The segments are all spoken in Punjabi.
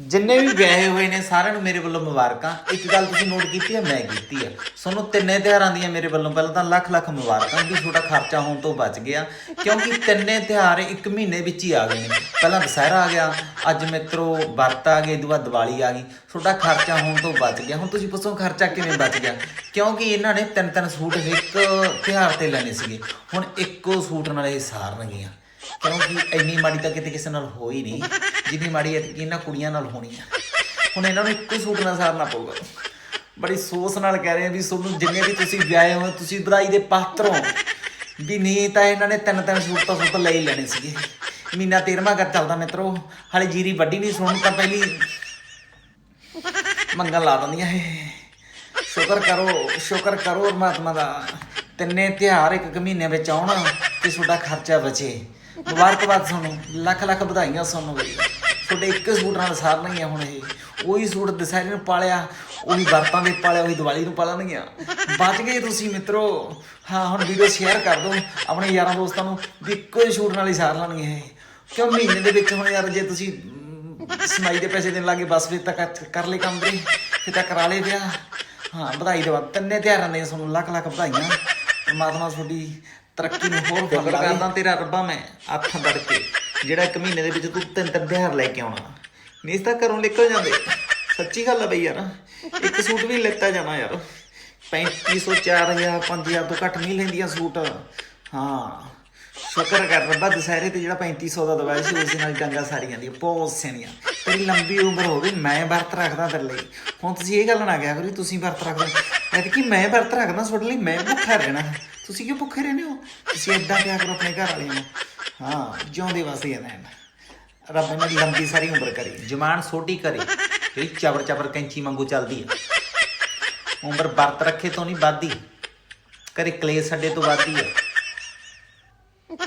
ਜਿੰਨੇ ਵੀ ਵਿਆਹੇ ਹੋਏ ਨੇ, ਸਾਰਿਆਂ ਨੂੰ ਮੇਰੇ ਵੱਲੋਂ ਮੁਬਾਰਕਾਂ। ਇੱਕ ਗੱਲ ਤੁਸੀਂ ਨੋਟ ਕੀਤੀ ਹੈ, ਮੈਂ ਕੀਤੀ ਹੈ। ਤੁਹਾਨੂੰ ਤਿੰਨੇ ਤਿਉਹਾਰਾਂ ਦੀਆਂ ਮੇਰੇ ਵੱਲੋਂ ਪਹਿਲਾਂ ਤਾਂ ਲੱਖ ਲੱਖ ਮੁਬਾਰਕਾਂ ਵੀ ਤੁਹਾਡਾ ਖਰਚਾ ਹੋਣ ਤੋਂ ਬਚ ਗਿਆ। ਕਿਉਂਕਿ ਤਿੰਨੇ ਤਿਉਹਾਰ ਇੱਕ ਮਹੀਨੇ ਵਿੱਚ ਹੀ ਆ ਗਏ ਨੇ। ਪਹਿਲਾਂ ਦੁਸਹਿਰਾ ਆ ਗਿਆ, ਅੱਜ ਮਿੱਤਰੋ ਵਰਤ ਆ ਗਏ ਦੂਆ ਦੀਵਾਲੀ ਆ ਗਈ। ਤੁਹਾਡਾ ਖਰਚਾ ਹੋਣ ਤੋਂ ਬਚ ਗਿਆ। ਹੁਣ ਤੁਸੀਂ ਪੁੱਛੋ ਖਰਚਾ ਕਿਵੇਂ ਬਚ ਗਿਆ? ਕਿਉਂਕਿ ਇਹਨਾਂ ਨੇ ਤਿੰਨ ਤਿੰਨ ਸੂਟ ਇੱਕ ਤਿਉਹਾਰ ਤੇ ਲੈਣੇ ਸੀਗੇ। ਹੁਣ ਇੱਕੋ ਸੂਟ ਨਾਲ ਇਹ ਸਾਰਨਗੀਆਂ। ਕਿਉਂਕਿ ਇੰਨੀ ਮਾੜੀ ਤਾਂ ਕਿਤੇ ਕਿਸੇ ਨਾਲ ਹੋਈ ਨਹੀਂ। ਜਿੰਨੀ ਮਾੜੀ ਹੈ ਇਹਨਾਂ ਕੁੜੀਆਂ ਨਾਲ ਹੋਣੀ ਆ। ਹੁਣ ਇਹਨਾਂ ਨੂੰ ਇੱਕੋ ਸੂਟ ਨਾਲ ਸਾਰਨਾ ਪਊਗਾ। ਬੜੀ ਸੋਸ ਨਾਲ ਕਹਿ ਰਹੇ ਆ ਵੀ ਤੁਹਾਨੂੰ ਜਿੰਨੇ ਵੀ ਤੁਸੀਂ ਵਿਆਹੇ ਹੋ ਤੁਸੀਂ ਵਧਾਈ ਦੇ ਪਾਤਰ ਹੋ। ਵੀ ਨਹੀਂ ਤਾਂ ਇਹਨਾਂ ਨੇ ਤਿੰਨ ਤਿੰਨ ਸੂਟ ਤਾਂ ਸੂਟ ਲੈ ਹੀ ਲੈਣੇ ਸੀਗੇ। ਮਹੀਨਾ 13ਵਾਂ ਕਰ ਚੱਲਦਾ ਮਿੱਤਰੋ, ਹਾਲੇ ਜੀਰੀ ਵੱਡੀ ਨਹੀਂ ਸੁਣ ਤਾਂ ਪਹਿਲੀ ਮੰਗਣ ਲਾ ਦਿੰਦੀਆਂ ਇਹ। ਸ਼ੁਕਰ ਕਰੋ ਸ਼ੁਕਰ ਕਰੋ ਪਰਮਾਤਮਾ ਦਾ। ਤਿੰਨੇ ਤਿਉਹਾਰ ਇੱਕ ਮਹੀਨੇ ਵਿੱਚ ਆਉਣ ਤੇ ਤੁਹਾਡਾ ਖਰਚਾ ਬਚੇ। ਮੁਬਾਰਕਬਾਦ ਤੁਹਾਨੂੰ ਲੱਖ ਲੱਖ ਵਧਾਈਆਂ ਤੁਹਾਨੂੰ ਵੀ ਤੁਹਾਡੇ ਇੱਕ ਸੂਟ ਨਾਲ ਸਾਰਨਗੀਆਂ ਹੁਣ ਇਹ। ਉਹੀ ਸੂਟ ਦਸਹਿਰੇ ਨੂੰ ਪਾਲਿਆ ਉਹੀ ਵਰਤਾਂ ਦੇ ਪਾਲਿਆ ਉਹੀ ਦੀਵਾਲੀ ਨੂੰ ਪਾਲਣਗੀਆਂ। ਬਚ ਗਏ ਤੁਸੀਂ ਮਿੱਤਰੋ। ਹਾਂ ਹੁਣ ਵੀਡੀਓ ਸ਼ੇਅਰ ਕਰ ਦਿਓ ਆਪਣੇ ਯਾਰਾਂ ਦੋਸਤਾਂ ਨੂੰ ਵੀ ਇੱਕੋ ਹੀ ਸੂਟ ਨਾਲ ਹੀ ਸਾਰ ਲੈਣਗੇ ਇਹ। ਕਿਉਂ ਮਹੀਨੇ ਦੇ ਵਿੱਚ ਹੁਣ ਯਾਰ ਜੇ ਤੁਸੀਂ ਸਮਾਈ ਦੇ ਪੈਸੇ ਦੇਣ ਲੱਗੇ ਬਸ ਫਿਰ ਤਾਂ ਕਰ- ਕਰ ਲੈ ਕੰਮ ਦੇ ਫਿਰ ਤਾਂ ਕਰਾ ਲੈ ਵਿਆਹ। ਹਾਂ ਵਧਾਈ ਦੇ ਬਾਅਦ ਤਿੰਨੇ ਤਿਉਹਾਰਾਂ ਦੇ ਤੁਹਾਨੂੰ ਲੱਖ ਲੱਖ ਵਧਾਈਆਂ। ਪਰਮਾਤਮਾ ਤੁਹਾਡੀ ਤਰੱਕੀ ਨੂੰ ਹੋਰ ਫਲ ਕਰਦਾ ਤੇਰਾ ਰੱਬਾ ਮੈਂ ਅੱਖ ਵੜ ਕੇ ਜਿਹੜਾ ਇੱਕ ਮਹੀਨੇ ਦੇ ਵਿੱਚ ਤੂੰ ਤਿੰਨ ਤਿੰਨ ਤਿਉਹਾਰ ਲੈ ਕੇ ਆਉਣਾ। ਨਹੀਂ ਤਾਂ ਘਰੋਂ ਨਿਕਲ ਜਾਂਦੇ। ਸੱਚੀ ਗੱਲ ਹੈ ਬਈ ਯਾਰ। ਇੱਕ ਸੂਟ ਵੀ ਲੈਤਾ ਜਾਣਾ ਯਾਰ। 3500 4000 5000 ਤੋਂ ਘੱਟ ਨਹੀਂ ਲੈਂਦੀਆਂ ਸੂਟ। ਹਾਂ। ਸ਼ੁਕਰ ਕਰ ਰੱਬਾ, ਦੁਸਹਿਰੇ ਤੇ ਜਿਹੜਾ 3500 ਦਾ ਦਵਾਇਆ ਸੀ, ਉਸ ਨਾਲ ਡੰਗਾ ਸਾਰੀਆਂ ਦੀ ਬਹੁਤ ਸਿਆਣੀਆਂ ਤੇਰੀ ਲੰਬੀ ਉਮਰ ਹੋ ਗਈ, ਮੈਂ ਵਰਤ ਰੱਖਦਾ ਤੇਰੇ ਲਈ। ਹੁਣ ਤੁਸੀਂ ਇਹ ਗੱਲ ਨਾ ਕਿਹਾ ਕਰੋ ਤੁਸੀਂ ਵਰਤ ਰੱਖਦੇ ਐ ਕਿ ਮੈਂ ਵਰਤ ਰੱਖਦਾ ਤੁਹਾਡੇ ਲਈ, ਮੈਂ ਭੁੱਖਾ ਰਹਿਣਾ। ਤੁਸੀਂ ਕਿਉਂ ਭੁੱਖੇ ਰਹਿੰਦੇ ਹੋ? ਤੁਸੀਂ ਏਦਾਂ ਕਿਹਾ ਕਰੋ ਆਪਣੇ ਘਰ ਵਾਲਿਆਂ ਨੂੰ। ਹਾਂ, ਜਿਉਂਦੇ ਵਾਸਤੇ ਰਹਿਣ ਰੱਬ ਇਹਨਾਂ ਦੀ ਲੰਬੀ ਸਾਰੀ ਉਮਰ ਕਰੇ ਜਮਾਨ ਛੋਟੀ ਕਰੇ ਜਿਹੜੀ ਚਬਰ ਚਬਰ ਕੈਂਚੀ ਵਾਂਗੂ ਚੱਲਦੀ ਹੈ। ਉਮਰ ਵਰਤ ਰੱਖੇ ਤੋਂ ਨਹੀਂ ਵੱਧਦੀ ਕਰੇ ਕਲੇਸ਼ ਸਾਡੇ ਤੋਂ ਵੱਧਦੀ ਹੈ।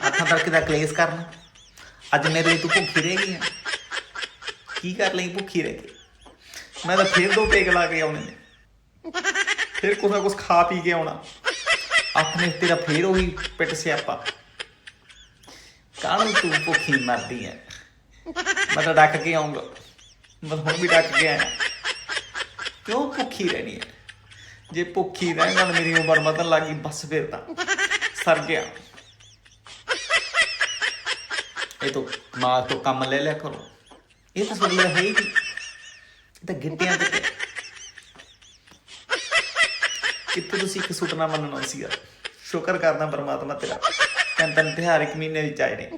ਅੱਖਾਂ ਤੜਕੇ ਦਾ ਕਲੇਸ਼ ਕਰਨਾ, ਅੱਜ ਮੇਰੇ ਲਈ ਤੂੰ ਭੁੱਖੀ ਰਹਿ ਗਈ ਆ ਕੀ ਕਰ ਲਈ ਭੁੱਖੀ ਰਹਿ ਕੇ? ਮੈਂ ਤਾਂ ਫੇਰ ਦੋ ਪੇਗ ਲਾ ਕੇ ਆਉਣੇ ਨੇ। ਫਿਰ ਕੁਛ ਨਾ ਕੁਛ ਖਾ ਪੀ ਕੇ ਆਉਣਾ। ਅੱਖ ਨੇ ਤੇਰਾ ਫੇਰ ਉਹੀ ਪਿੱਟ ਸਿਆਪਾ। ਕਾਹਨੂੰ ਤੂੰ ਭੁੱਖੀ ਮਰਦੀ ਹੈ ਮੈਂ ਤਾਂ ਡੱਕ ਕੇ ਆਉਂਗਾ। ਮੈਂ ਹੁਣ ਵੀ ਡੱਕ ਕੇ ਆਇਆ। ਕਿਉਂ ਭੁੱਖੀ ਰਹਿਣੀ ਹੈ ਜੇ ਭੁੱਖੀ ਰਹਿਣ ਨਾਲ ਮੇਰੀ ਉਮਰ ਵਧਣ ਲੱਗੀ ਬਸ ਫਿਰ ਤਾਂ। ਸਰ ਗਿਆ। ਇਹ ਤਾਂ ਮਾਂ ਤੋਂ ਕੰਮ ਲੈ ਲਿਆ ਕਰੋ। ਇਹ ਤਾਂ ਤੁਹਾਡੇ ਲਈ ਹੈ ਹੀ ਨਹੀਂ। ਇਹ ਤਾਂ ਗਿੱਟਿਆਂ ਤੇ ਕਿੱਥੇ ਤੁਸੀਂ ਇੱਕ ਸੁਪਨਾ ਮੰਨਣਾ ਸੀਗਾ ਸ਼ੁਕਰ ਕਰਦਾ ਪਰਮਾਤਮਾ ਤੇਰਾ। ਤਿੰਨ ਤਿੰਨ ਤਿਉਹਾਰ ਇੱਕ ਮਹੀਨੇ ਵਿੱਚ ਆਏ ਨੇ।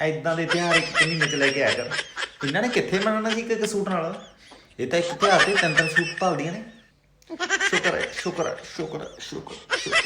ਐਦਾਂ ਦੇ ਤਿਉਹਾਰ ਇੱਕ ਮਹੀਨੇ ਚ ਲੈ ਕੇ ਆਇਆ ਕਰ। ਇਹਨਾਂ ਨੇ ਕਿੱਥੇ ਮੰਨਣਾ ਸੀ ਇੱਕ ਇੱਕ ਸੂਟ ਨਾਲ? ਇਹ ਤਾਂ ਇੱਕ ਤਿਉਹਾਰ ਤੇ ਤਿੰਨ ਤਿੰਨ ਸੂਟ ਭਾਲਦੀਆਂ ਨੇ। ਸ਼ੁਕਰ ਹੈ ਸ਼ੁਕਰ ਹੈ ਸ਼ੁਕਰ ਹੈ, ਸ਼ੁਕਰ ਸ਼ੁਕਰ